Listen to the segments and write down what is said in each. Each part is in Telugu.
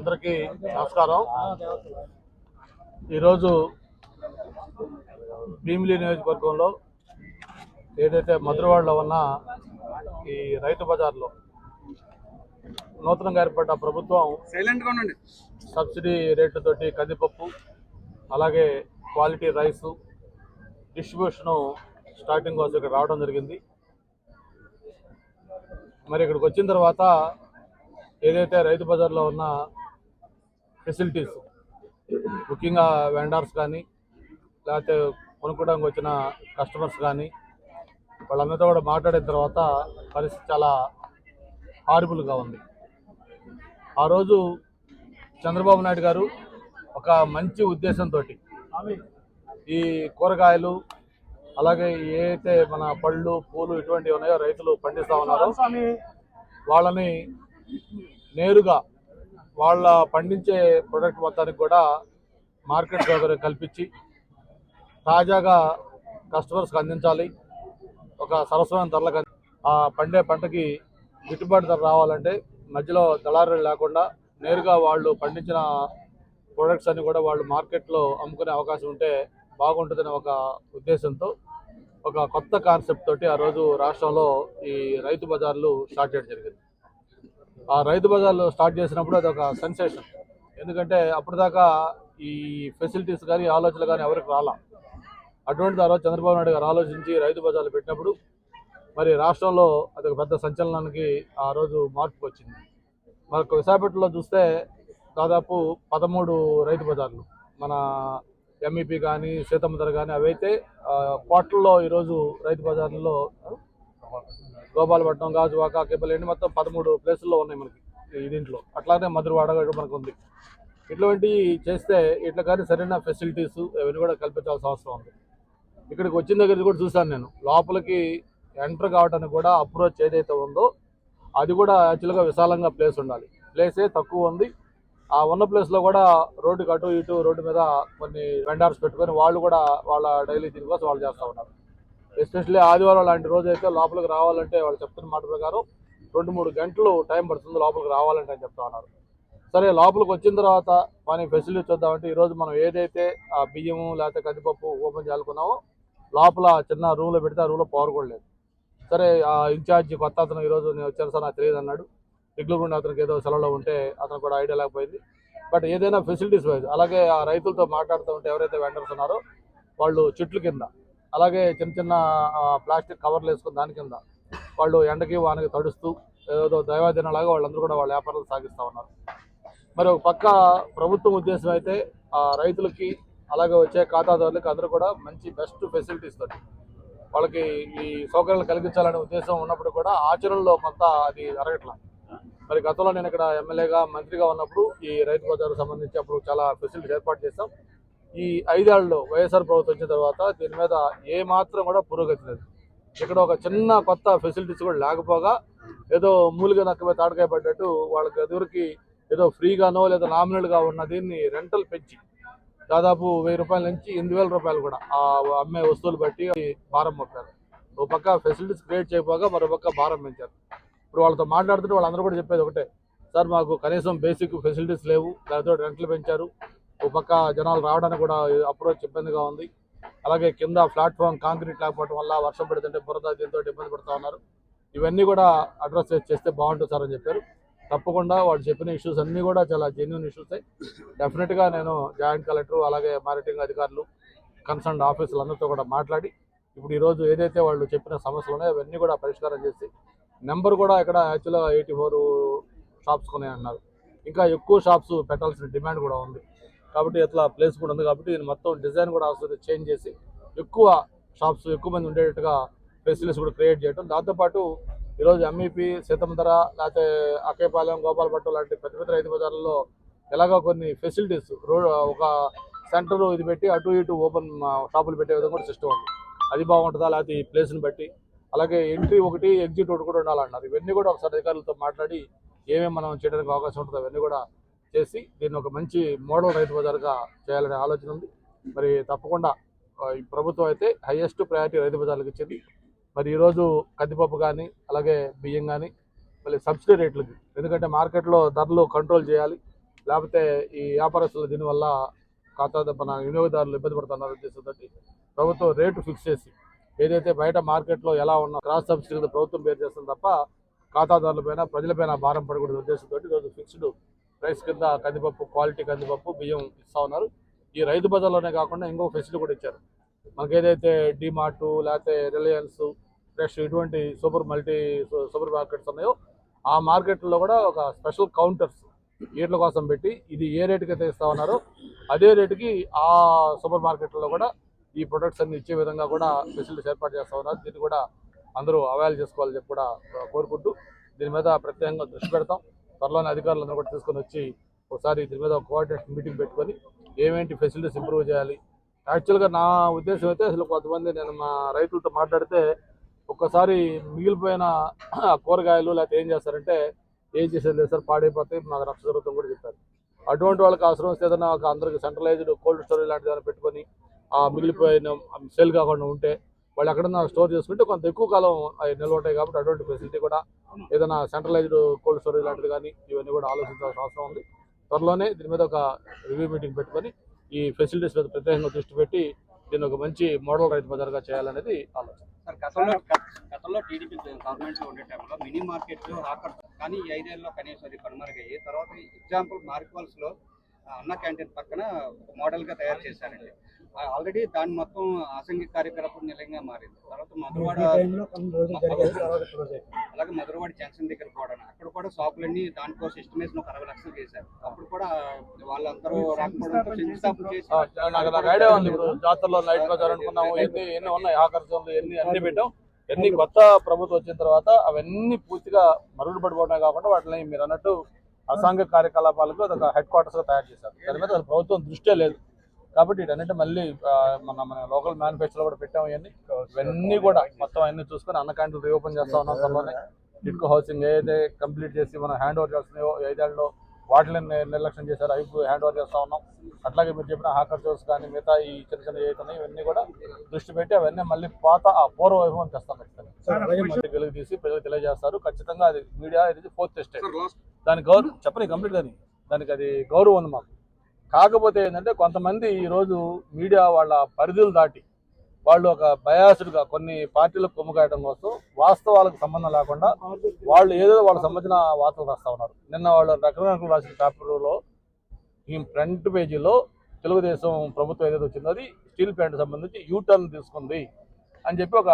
అందరికీ నమస్కారం. ఈరోజు భీమిలి నియోజకవర్గంలో ఏదైతే మధురవాడలో ఉన్న ఈ రైతు బజార్లో నూతనంగా ఏర్పడ్డ ప్రభుత్వం సైలెంట్గా ఉండండి. సబ్సిడీ రేట్లతోటి కందిపప్పు అలాగే క్వాలిటీ రైసు డిస్ట్రిబ్యూషను స్టార్టింగ్ కోసం ఇక్కడ రావడం జరిగింది. మరి ఇక్కడికి వచ్చిన తర్వాత ఏదైతే రైతు బజార్లో ఉన్న ఫెసిలిటీస్ ముఖ్యంగా వెండర్స్ కానీ లేకపోతే కొనుక్కోవడానికి వచ్చిన కస్టమర్స్ కానీ వాళ్ళందరితో కూడా మాట్లాడిన తర్వాత పరిస్థితి చాలా హారిబుల్గా ఉంది. ఆ రోజు చంద్రబాబు నాయుడు గారు ఒక మంచి ఉద్దేశంతో ఈ కూరగాయలు అలాగే ఏదైతే మన పళ్ళు పూలు ఇటువంటివి ఉన్నాయో రైతులు పండిస్తా ఉన్నారో వాళ్ళని నేరుగా వాళ్ళ పండించే ప్రొడక్ట్ మొత్తానికి కూడా మార్కెట్ సౌకర్యం కల్పించి తాజాగా కస్టమర్స్కి అందించాలి. ఒక సరసమైన ధరలకు ఆ పండే పంటకి గిట్టుబాటు ధర రావాలంటే మధ్యలో దళారులు లేకుండా నేరుగా వాళ్ళు పండించిన ప్రొడక్ట్స్ అన్ని కూడా వాళ్ళు మార్కెట్లో అమ్ముకునే అవకాశం ఉంటే బాగుంటుందనే ఒక ఉద్దేశంతో ఒక కొత్త కాన్సెప్ట్ తోటి ఆ రోజు రాష్ట్రంలో ఈ రైతు బజార్లు స్టార్ట్ చేయడం జరిగింది. ఆ రైతు బజార్లు స్టార్ట్ చేసినప్పుడు అది ఒక సెన్సేషన్. ఎందుకంటే అప్పటిదాకా ఈ ఫెసిలిటీస్ కానీ ఆలోచనలు కానీ ఎవరికి రాలా. అటువంటిది తర్వాత చంద్రబాబు నాయుడు గారు ఆలోచించి రైతు బజార్లు పెట్టినప్పుడు మరి రాష్ట్రంలో అది ఒక పెద్ద సంచలనానికి ఆ రోజు మార్పు వచ్చింది. మనకు విశాఖపట్నంలో చూస్తే దాదాపు పదమూడు రైతు బజార్లు మన ఎంఈపీ కానీ సీతమ్మధర కానీ అవైతే కోట్లలో ఈరోజు రైతు బజార్లలో గోపాలపట్నం గాజువాక కేపల్లి మొత్తం పదమూడు ప్లేసుల్లో ఉన్నాయి మనకి ఈ దీంట్లో. అట్లానే మధురవాడ మనకు ఉంది. ఇటువంటి చేస్తే ఇట్లా కానీ సరైన ఫెసిలిటీస్ అవన్నీ కూడా కల్పించాల్సిన అవసరం ఉంది. ఇక్కడికి వచ్చిన దగ్గర కూడా చూశాను నేను. లోపలికి ఎంటర్ కావడానికి కూడా అప్రోచ్ ఏదైతే ఉందో అది కూడా యాక్చువల్గా విశాలంగా ప్లేస్ ఉండాలి. ప్లేసే తక్కువ ఉంది. ఆ ఉన్న ప్లేస్లో కూడా రోడ్డుకి అటు ఇటు రోడ్డు మీద కొన్ని వెండార్స్ పెట్టుకొని వాళ్ళు కూడా వాళ్ళ డైలీ దీనికోసం వాళ్ళు చేస్తూ ఉన్నారు. ఎస్పెషల్లీ ఆదివారం లాంటి రోజు అయితే లోపలికి రావాలంటే వాళ్ళు చెప్తున్న మాట ప్రకారం రెండు మూడు గంటలు టైం పడుతుంది లోపలికి రావాలంటే అని చెప్తా ఉన్నారు. సరే లోపలికి వచ్చిన తర్వాత మన ఫెసిలిటీ చూద్దామంటే ఈరోజు మనం ఏదైతే ఆ బియ్యము లేకపోతే కందిపప్పు ఓపెన్ చేయాలనుకున్నామో లోపల చిన్న రూమ్లో పెడితే ఆ రూమ్లో పవర్ కూడా లేదు. సరే ఆ ఇన్ఛార్జి కొత్త అతను ఈరోజు నేను వచ్చాను సార్ నాకు తెలియదు అన్నాడు. ఇగ్లుగుండి అతనికి ఏదో సెలవులో ఉంటే అతను కూడా ఐడియా లేకపోయింది. బట్ ఏదైనా ఫెసిలిటీస్ వైజ్ అలాగే ఆ రైతులతో మాట్లాడుతూ ఉంటే ఎవరైతే వెండర్స్ ఉన్నారో వాళ్ళు చెట్లు కింద అలాగే చిన్న చిన్న ప్లాస్టిక్ కవర్లు వేసుకుని దాని కింద వాళ్ళు ఎండకి వానకి తడుస్తూ ఏదో దైవాదినలాగా వాళ్ళందరూ కూడా వాళ్ళ వ్యాపారాలు సాగిస్తూ ఉన్నారు. మరి ఒక పక్క ప్రభుత్వం ఉద్దేశం అయితే ఆ రైతులకి అలాగే వచ్చే ఖాతాదారులకి అందరూ కూడా మంచి బెస్ట్ ఫెసిలిటీస్ తోటి వాళ్ళకి ఈ సౌకర్యాలు కలిగించాలనే ఉద్దేశం ఉన్నప్పుడు కూడా ఆచరణలో కొంత అది జరగట్లా. మరి గతంలో నేను ఇక్కడ ఎమ్మెల్యేగా మంత్రిగా ఉన్నప్పుడు ఈ రైతు బజార్ సంబంధించి అప్పుడు చాలా ఫెసిలిటీస్ ఏర్పాటు చేస్తాం ఈ ఐదేళ్ళలో వైఎస్ఆర్ ప్రభుత్వం వచ్చిన తర్వాత దీని మీద ఏ మాత్రం కూడా పురోగతి లేదు. ఇక్కడ ఒక చిన్న కొత్త ఫెసిలిటీస్ కూడా లేకపోగా ఏదో మూలిగా నక్కమే తాడకాయ పడ్డట్టు వాళ్ళకి ఎదురుకి ఏదో ఫ్రీగానో లేదా నామినల్గా ఉన్న దీన్ని రెంటల్ పెంచి దాదాపు వెయ్యి రూపాయల నుంచి ఎనిమిది వేల రూపాయలు కూడా ఆ అమ్మే వస్తువులు బట్టి భారం మోపారు. ఒక పక్క ఫెసిలిటీస్ క్రియేట్ చేయకపోగా మరో పక్క భారం పెంచారు. ఇప్పుడు వాళ్ళతో మాట్లాడుతుంటే వాళ్ళందరూ కూడా చెప్పేది ఒకటే సార్ మాకు కనీసం బేసిక్ ఫెసిలిటీస్ లేవు దానితో రెంట్లు పెంచారు ఒక పక్క జనాలు రావడానికి కూడా అప్రోచ్ ఇబ్బందిగా ఉంది. అలాగే కింద ప్లాట్ఫామ్ కాంక్రీట్ లేకపోవడం వల్ల వర్షం పడుతుంటే బురద దీంతో ఇబ్బంది పడుతూ ఉన్నారు. ఇవన్నీ కూడా అడ్రస్ చేస్తే బాగుంటుంది సార్ అని చెప్పారు. తప్పకుండా వాళ్ళు చెప్పిన ఇష్యూస్ అన్నీ కూడా చాలా జెన్యున్ ఇష్యూస్ డెఫినెట్గా నేను జాయింట్ కలెక్టర్ అలాగే మారిటింగ్ అధికారులు కన్సర్న్ ఆఫీసులు అందరితో కూడా మాట్లాడి ఇప్పుడు ఈరోజు ఏదైతే వాళ్ళు చెప్పిన సమస్యలు ఉన్నాయో అవన్నీ కూడా పరిష్కారం చేసి నెంబర్ కూడా ఇక్కడ యాక్చువల్గా ఎయిటీ ఫోర్ షాప్స్ కొనే అన్నారు ఇంకా ఎక్కువ షాప్స్ పెట్టాల్సిన డిమాండ్ కూడా ఉంది. కాబట్టి అట్లా ప్లేస్ కూడా ఉంది కాబట్టి దీని మొత్తం డిజైన్ కూడా అవసరం చేంజ్ చేసి ఎక్కువ షాప్స్ ఎక్కువ మంది ఉండేటట్టుగా ఫెసిలిటీస్ కూడా క్రియేట్ చేయడం దాంతోపాటు ఈరోజు ఎంఈపీ సీతమ్మధర లేకపోతే అకేపాలెం గోపాలపట్నం లాంటి పెద్ద పెద్ద రైతు బజార్లలో ఎలాగో కొన్ని ఫెసిలిటీస్ రోడ్ ఒక సెంటర్ ఇది పెట్టి అటు ఇటు ఓపెన్ షాపులు పెట్టే విధంగా కూడా సిస్టమ్ ఉంది. అది బాగుంటుందా లేకపోతే ఈ ప్లేస్ని బట్టి? అలాగే ఎంట్రీ ఒకటి ఎగ్జిట్ ఒకటి కూడా ఉండాలన్నారు. ఇవన్నీ కూడా ఒకసారి అధికారులతో మాట్లాడి ఏమేమి మనం చేయడానికి అవకాశం ఉంటుందో అవన్నీ కూడా చేసి దీన్ని ఒక మంచి మోడల్ రైతు బజార్గా చేయాలనే ఆలోచన ఉంది. మరి తప్పకుండా ఈ ప్రభుత్వం అయితే హైయెస్ట్ ప్రయారిటీ రైతు బజార్లకు ఇచ్చింది. మరి ఈరోజు కందిపప్పు కానీ అలాగే బియ్యం కానీ మళ్ళీ సబ్సిడీ రేట్లకి ఎందుకంటే మార్కెట్లో ధరలు కంట్రోల్ చేయాలి. లేకపోతే ఈ వ్యాపారస్తులు దీనివల్ల ఖాతా మన వినియోగదారులు ఇబ్బంది పడుతున్నారు ఉద్దేశంతో ప్రభుత్వం రేటు ఫిక్స్ చేసి ఏదైతే బయట మార్కెట్లో ఎలా ఉన్న క్రాస్ సబ్సిడీ ప్రభుత్వం పేరు చేస్తుంది తప్ప ఖాతాదారులపైన ప్రజలపైన భారం పడకూడదు ఉద్దేశంతో ఈరోజు ఫిక్స్డ్ రైస్ కింద కందిపప్పు క్వాలిటీ కందిపప్పు బియ్యం ఇస్తా ఉన్నారు. ఈ రైతు బజార్లోనే కాకుండా ఇంకో ఫెసిలిటీ కూడా ఇచ్చారు. మనకి ఏదైతే డిమార్ట్ లేకపోతే రిలయన్స్ ఫ్రెష్ ఇటువంటి సూపర్ మల్టీ సూపర్ మార్కెట్స్ ఉన్నాయో ఆ మార్కెట్లో కూడా ఒక స్పెషల్ కౌంటర్స్ వీటి కోసం పెట్టి ఇది ఏ రేటుకి అయితే ఇస్తా ఉన్నారో అదే రేటుకి ఆ సూపర్ మార్కెట్లో కూడా ఈ ప్రొడక్ట్స్ అన్ని ఇచ్చే విధంగా కూడా ఫెసిలిటీస్ ఏర్పాటు చేస్తా ఉన్నారు. దీన్ని కూడా అందరూ అవైల్ చేసుకోవాలని చెప్పి కూడా కోరుకుంటూ దీని మీద ప్రత్యేకంగా దృష్టి పెడతాం. త్వరలోనే అధికారులందరూ కూడా తీసుకొని వచ్చి ఒకసారి దీని మీద ఒక కోఆర్డినేషన్ మీటింగ్ పెట్టుకొని ఏమేంటి ఫెసిలిటీస్ ఇంప్రూవ్ చేయాలి. యాక్చువల్గా నా ఉద్దేశం అయితే అసలు కొంతమంది నేను మా రైతులతో మాట్లాడితే ఒక్కసారి మిగిలిపోయిన కూరగాయలు లేకపోతే ఏం చేస్తారంటే ఏం చేసేది లేదు సార్ పాడైపోతాయి మాకు రక్ష జరుగుతుంది కూడా చెప్పారు. అటువంటి వాళ్ళకి అవసరం వస్తే ఏదైనా ఒక అందరికి సెంట్రలైజ్డ్ కోల్డ్ స్టోరేజ్ లాంటిది ఏదైనా పెట్టుకొని మిగిలిపోయిన సేల్ కాకుండా ఉంటే వాళ్ళు ఎక్కడన్నా స్టోర్ చేసుకుంటే కొంత ఎక్కువ కాలం అవి నిల్వ ఉంటాయి కాబట్టి అటువంటి ఫెసిలిటీ కూడా ఏదైనా సెంట్రలైజ్డ్ కోల్డ్ స్టోరేజ్ లాంటిది కానీ ఇవన్నీ కూడా ఆలోచించాల్సిన అవసరం ఉంది. త్వరలోనే దీని మీద ఒక రివ్యూ మీటింగ్ పెట్టుకొని ఈ ఫెసిలిటీస్ మీద ప్రత్యేకంగా దృష్టి పెట్టి దీన్ని ఒక మంచి మోడల్ రైతు బజార్గా చేయాలనేది ఆలోచన. సార్ గతంలో గతంలో టీడీపీ ఉండే టైంలో మినీ మార్కెట్లు కానీ ఈ ఐదేళ్ళలో కనీసం అది కనుమరుగయ్యి తర్వాత ఎగ్జాంపుల్ అన్న క్యాంటీన్ పక్కన ఒక మోడల్గా తయారు చేశారండి. ఆల్రెడీ దాని మొత్తం అసంఘిక కార్యకలాపం నిలయంగా మారింది. తర్వాత మధురవాడ అలాగే మధురవాడ జంక్షన్ దగ్గర కూడా. అక్కడ కూడా షాపులన్నీ దాంట్లో ఎస్టిమేషన్ ఒక అరవై లక్షలు చేశారు. అప్పుడు కూడా వాళ్ళందరూ రాకపోవడంతో శంకుస్థాపన చేసి ఆ, నాకు నాకు ఐడియా ఉంది ఇప్పుడు. జాతరలో బజార్ అనుకున్నాము ఎన్ని ఎన్ని ఉన్నాయి? ఆకర్షణలు ఎన్ని అన్ని పెట్టాం. ఎన్ని కొత్త ప్రభుత్వం వచ్చిన తర్వాత అవన్నీ పూర్తిగా మరుగుడు పడిపోవడమే కాకుండా వాటిని మీరు అన్నట్టు అసాంఘిక కార్యకలాపాలకు ఒక హెడ్ క్వార్టర్స్గా తయారు చేశారు. దాని మీద ప్రభుత్వం దృష్టే లేదు. కాబట్టి వీటన్నిటి మళ్ళీ మన మన లోకల్ మ్యానుఫ్యాక్చర్ కూడా పెట్టాము ఇవన్నీ. ఇవన్నీ కూడా మొత్తం అన్ని చూసుకొని అన్న క్యాంటీన్ రీఓపెన్ చేస్తా ఉన్నాం త్వరలోనే టిట్కో హౌసింగ్ ఏదైతే కంప్లీట్ చేసి మనం హ్యాండ్ ఓవర్ చేస్తున్నాయో ఐదేళ్ళలో వాటిని నిర్- నిర్లక్ష్యం చేశారు అవి హ్యాండ్ ఓవర్ చేస్తా ఉన్నాం. అట్లాగే మీరు చెప్పిన హాకర్ జోస్ కానీ మిగతా ఈ చిన్న చిన్న ఉన్నాయో ఇవన్నీ కూడా దృష్టి పెట్టి అవన్నీ మళ్ళీ పాత ఆ పూర్వ వైభవం తెస్తాం ఖచ్చితంగా. మళ్ళీ వెలుగు తీసి ప్రజలకు తెలియజేస్తారు. ఖచ్చితంగా అది మీడియా ఇది ఫోర్త్ స్టేట్ దానికి గౌరవం చెప్పని కంప్లీట్ కానీ దానికి అది గౌరవం ఉంది మాకు. కాకపోతే ఏంటంటే కొంతమంది ఈరోజు మీడియా వాళ్ళ పరిధులు దాటి వాళ్ళు ఒక బయాసుడ్గా కొన్ని పార్టీలకు కొమ్ముకాయడం కోసం వాస్తవాలకు సంబంధం లేకుండా వాళ్ళు ఏదో వాళ్ళకి సంబంధించిన వార్తలు రాస్తా ఉన్నారు. నిన్న వాళ్ళు రకరకాల రాసిన పేపర్లో ఈ ఫ్రంట్ పేజీలో తెలుగుదేశం ప్రభుత్వం ఏదైతే వచ్చిందో అది స్టీల్ ప్లాంట్ సంబంధించి యూటర్న్ తీసుకుంది అని చెప్పి ఒక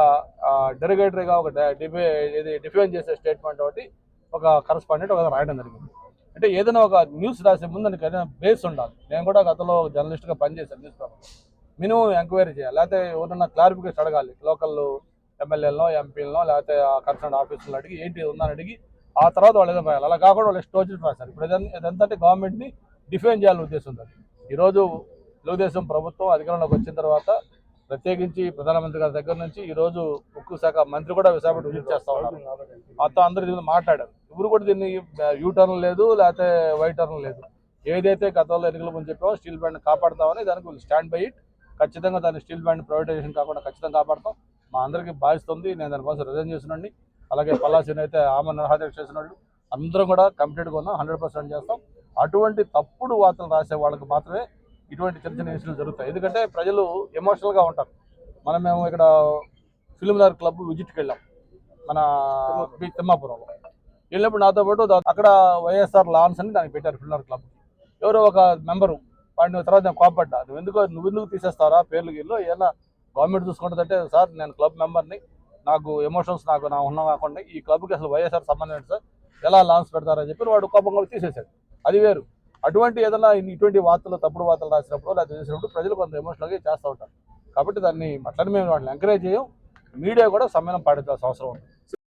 డెరిగేటరీగా ఒక డిఫే ఇది డిఫైన్ చేసే స్టేట్మెంట్ ఒకటి ఒక కరస్పాండెంట్ ఒక రాయడం జరిగింది. అంటే ఏదైనా ఒక న్యూస్ రాసే ముందు దానికి ఏదైనా బేస్ ఉండాలి. నేను కూడా గతంలో జర్నలిస్ట్గా పనిచేశాను న్యూస్ పేపర్ మినిమం ఎంక్వైరీ చేయాలి. లేకపోతే ఎవరన్నా క్లారిఫికేషన్ అడగాలి. లోకల్ ఎమ్మెల్యేలను ఎంపీలను లేకపోతే కన్సర్న్ ఆఫీసులను అడిగి ఏంటి ఉందని అడిగి ఆ తర్వాత వాళ్ళు ఏదో రాయాలి. అలా కాకుండా వాళ్ళు స్టోర్ రాశారు. ఇప్పుడు ఇదంతా గవర్నమెంట్ని డిఫైన్ చేయాలని ఉద్దేశం ఉంది ఈరోజు తెలుగుదేశం ప్రభుత్వం అధికారంలోకి వచ్చిన తర్వాత ప్రత్యేకించి ప్రధానమంత్రి గారి దగ్గర నుంచి ఈరోజు ఉక్కు శాఖ మంత్రి కూడా విశాఖపట్నం విజిట్ చేస్తా ఉన్నారు. మొత్తం అందరూ మాట్లాడారు. ఇప్పుడు కూడా దీన్ని యూ టర్న్ లేదు లేకపోతే వైట్ టర్న్ లేదు. ఏదైతే గతంలో ఎన్నికల ముందు చెప్పామో స్టీల్ బ్యాండ్ కాపాడతామని దానికి స్టాండ్ బై ఇట్. ఖచ్చితంగా దాన్ని స్టీల్ బ్యాండ్ ప్రైవేటైజేషన్ కాకుండా ఖచ్చితంగా కాపాడతాం. మా అందరికీ బాధిస్తుంది. నేను దానికోసం రిజైన్ చేసినండి అలాగే పల్లాసీని అయితే ఆమె నిరాదరణ చేసిన వాళ్ళు అందరం కూడా కంప్లీట్గా ఉన్నాం. హండ్రెడ్ పర్సెంట్ చేస్తాం. అటువంటి తప్పుడు వార్తలు రాసే వాళ్ళకి మాత్రమే ఇటువంటి చిన్న చిన్న ఇష్యూలు జరుగుతాయి. ఎందుకంటే ప్రజలు ఎమోషనల్గా ఉంటారు. మనం మేము ఇక్కడ ఫిల్మ్నగర్ క్లబ్ విజిట్కి వెళ్ళాం. మన బి- తిమ్మాపురంలో. వెళ్ళినప్పుడు నాతో పాటు అక్కడ వైఎస్ఆర్ లాన్స్ అని దానికి పెట్టారు ఫిల్మ్నగర్ క్లబ్. ఎవరో ఒక మెంబరు వాడిని తర్వాత నేను కోపడ్డా నువ్వు ఎందుకు నువ్వు ఎందుకు తీసేస్తారా పేర్లు గీళ్ళు ఏదైనా గవర్నమెంట్ చూసుకుంటుందంటే సార్ నేను క్లబ్ మెంబర్ని. నాకు ఎమోషన్స్ నాకు నా ఉన్నా కాకుండా ఈ క్లబ్కి అసలు వైఎస్ఆర్ సంబంధం సార్? ఎలా లాన్స్ పెడతారని చెప్పి వాడు కోపంగా తీసేశాడు. అది వేరు. అటువంటి ఏదైనా ఇటువంటి వార్తలు తప్పుడు వార్తలు రాసినప్పుడు లేదా చేసినప్పుడు ప్రజలు కొంత ఎమోషనల్గా చేస్తూ ఉంటారు. కాబట్టి దాన్ని అట్లనే మేము వాటిని ఎంకరేజ్ చేయం. మీడియా కూడా సమయం పాటించాల్సిన అవసరం ఉంది.